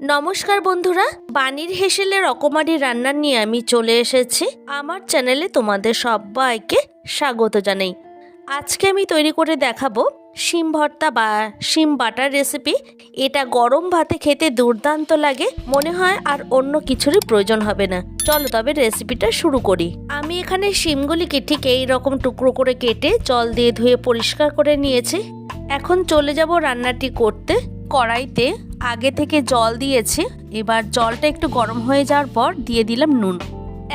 নমস্কার বন্ধুরা বাণীর হেসেলে রকমারি রান্না নিয়ে আমি চলে এসেছি। আমার চ্যানেলে তোমাদের সবাইকে স্বাগত জানাই। আজকে আমি তৈরি করে দেখাবো শিম ভর্তা বা শিম বাটার রেসিপি। এটা গরম ভাতে খেতে দুর্দান্ত লাগে, মনে হয় আর অন্য কিছুরই প্রয়োজন হবে না। চলো তবে রেসিপিটা শুরু করি। আমি এখানে শিমগুলিকে ঠিক এই রকম টুকরো করে কেটে জল দিয়ে ধুয়ে পরিষ্কার করে নিয়েছি। এখন চলে যাব রান্নাটি করতে। কড়াইতে আগে থেকে জল দিয়েছি, এবার জলটা একটু গরম হয়ে যাওয়ার পর দিয়ে দিলাম নুন।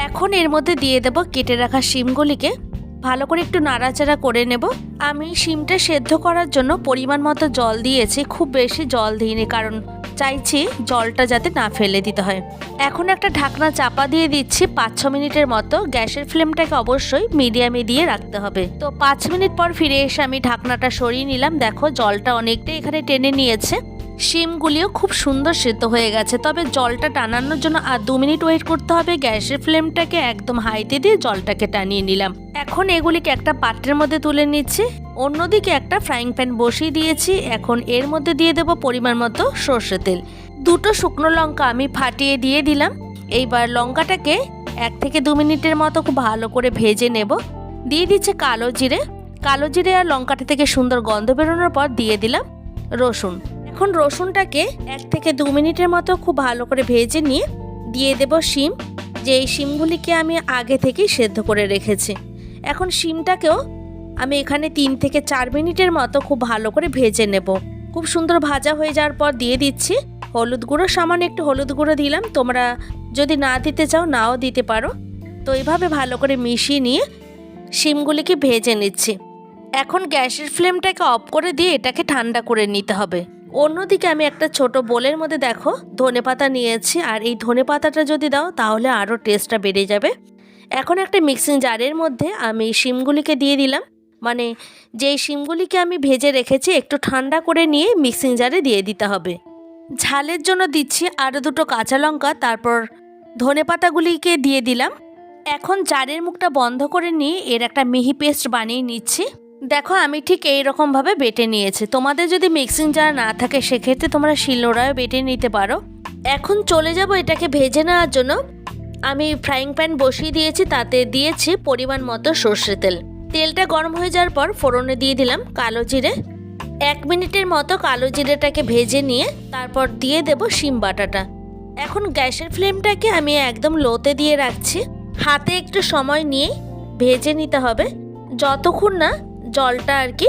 এখন এর মধ্যে দিয়ে দেব কেটে রাখা শিমগুলিকে। ভালো করে একটু নাড়াচাড়া করে নেব। আমি শিমটা সেদ্ধ করার জন্য পরিমাণ মতো জল দিয়েছি, খুব বেশি জল দিইনি কারণ চাইছি জলটা যাতে না ফেলে দিতে হয়। এখন একটা ঢাকনা চাপা দিয়ে দিচ্ছি পাঁচ ছ মিনিটের মতো। গ্যাসের ফ্লেমটাকে অবশ্যই মিডিয়ামে দিয়ে রাখতে হবে। তো পাঁচ মিনিট পর ফিরে এসে আমি ঢাকনাটা সরিয়ে নিলাম। দেখো জলটা অনেকটাই এখানে টেনে নিয়েছে। শিমগুলিও খুব সুন্দর সেদ্ধ হয়ে গেছে, তবে জলটা টানানোর জন্য আর দু মিনিট ওয়েট করতে হবে। গ্যাসের ফ্লেমটাকে একদম হাইতে দিয়ে জলটাকে টানিয়ে নিলাম। এখন এগুলিকে একটা পাত্রের মধ্যে তুলে নিচ্ছি। অন্যদিকে একটা ফ্রাইং প্যান বসিয়ে দিয়েছি। এখন এর মধ্যে দিয়ে দেবো পরিমাণ মতো সর্ষে তেল। দুটো শুকনো লঙ্কা আমি ফাটিয়ে দিয়ে দিলাম। এইবার লঙ্কাটাকে এক থেকে দু মিনিটের মতো খুব ভালো করে ভেজে নেব। দিয়ে দিচ্ছে কালো জিরে। কালো জিরে আর লঙ্কাটা থেকে সুন্দর গন্ধ বেরোনোর পর দিয়ে দিলাম রসুন। এখন রসুনটাকে এক থেকে দু মিনিটের মতো খুব ভালো করে ভেজে নিয়ে দিয়ে দেব শিম যে এই শিমগুলিকে আমি আগে থেকেই সেদ্ধ করে রেখেছি। এখন শিমটাকেও আমি এখানে তিন থেকে চার মিনিটের মতো খুব ভালো করে ভেজে নেব। খুব সুন্দর ভাজা হয়ে যাওয়ার পর দিয়ে দিচ্ছি হলুদ গুঁড়ো, সামান্য একটু হলুদ গুঁড়ো দিলাম। তোমরা যদি না দিতে চাও, নাও দিতে পারো। তো এইভাবে ভালো করে মিশিয়ে নিয়ে শিমগুলিকে ভেজে নিচ্ছি। এখন গ্যাসের ফ্লেমটাকে অফ করে দিয়ে এটাকে ঠান্ডা করে নিতে হবে। অন্যদিকে আমি একটা ছোট বোলের মধ্যে দেখো, ধনে পাতা নিয়েছি, আর এই ধনে পাতাটা যদি দাও, তাহলে আরও টেস্টটা বেড়ে যাবে। এখন একটা মিক্সিং জারের মধ্যে আমি শিমগুলিকে দিয়ে দিলাম। মানে যেই শিমগুলিকে আমি ভেজে রেখেছি, একটু ঠান্ডা করে নিয়ে মিক্সিং জারে দিয়ে দিতে হবে। ঝালের জন্য দিচ্ছি আরও দুটো কাঁচা লঙ্কা, তারপর ধনে পাতাগুলিকে দিয়ে দিলাম। এখন জারের মুখটা বন্ধ করে নিয়ে এর একটা মিহি পেস্ট বানিয়ে নিচ্ছি। দেখো, আমি ঠিক এই রকমভাবে বেটে নিয়েছি। তোমাদের যদি মিক্সিং জার না থাকে, সেক্ষেত্রে তোমরা শিলনোড়ায় বেটে নিতে পারো। এখন চলে যাব এটাকে ভেজে নেওয়ার জন্য। আমি ফ্রাইং প্যান বসিয়ে দিয়েছি, তাতে দিয়েছি পরিমাণ মতো সর্ষে তেল। তেলটা গরম হয়ে যাওয়ার পর ফোড়নে দিয়ে দিলাম কালো জিরে। এক মিনিটের মতো কালো জিরেটাকে ভেজে নিয়ে তারপর দিয়ে দেব শিম বাটাটা। এখন গ্যাসের ফ্লেমটাকে আমি একদম লোতে দিয়ে রাখছি। হাতে একটু সময় নিয়ে ভেজে নিতে হবে। যতক্ষণ না জলটা আর কি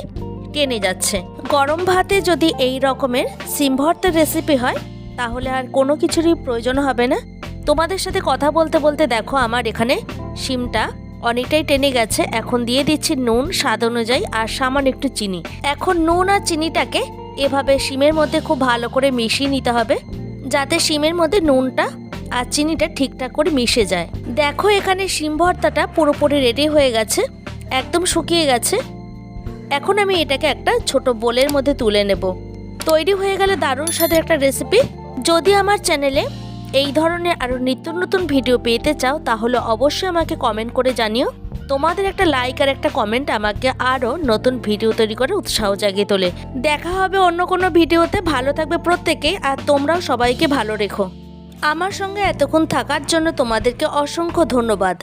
টেনে যাচ্ছে। গরম ভাতে যদি এই রকমের সিম ভর্তার রেসিপি হয়, তাহলে আর কোনো কিছুরই প্রয়োজন হবে না। তোমাদের সাথে কথা বলতে বলতে দেখো আমার এখানে শিমটা অনেকটাই টেনে গেছে। এখন দিয়ে দিচ্ছি নুন, স্বাদ অনুযায়ী, আর সামান্য একটু চিনি। এখন নুন আর চিনিটাকে এভাবে শিমের মধ্যে খুব ভালো করে মিশিয়ে নিতে হবে, যাতে শিমের মধ্যে নুনটা আর চিনিটা ঠিকঠাক করে মিশে যায়। দেখো এখানে শিম ভর্তাটা পুরোপুরি রেডি হয়ে গেছে, একদম শুকিয়ে গেছে। এখন আমি এটাকে একটা ছোট বোলের মধ্যে তুলে নেব। তৈরি হয়ে গেলে দারুণ স্বাদের একটা রেসিপি যদি আমার চ্যানেলে এই ধরনের আরও নিত্য নতুন ভিডিও পেতে চাও, তাহলে অবশ্যই আমাকে কমেন্ট করে জানিও। তোমাদের একটা লাইক আর একটা কমেন্ট আমাকে আরও নতুন ভিডিও তৈরি করে উৎসাহ জাগিয়ে তোলে। দেখা হবে অন্য কোনো ভিডিওতে ভালো থাকবে প্রত্যেকেই আর তোমরাও সবাইকে ভালো রেখো। আমার সঙ্গে এতক্ষণ থাকার জন্য তোমাদেরকে অসংখ্য ধন্যবাদ।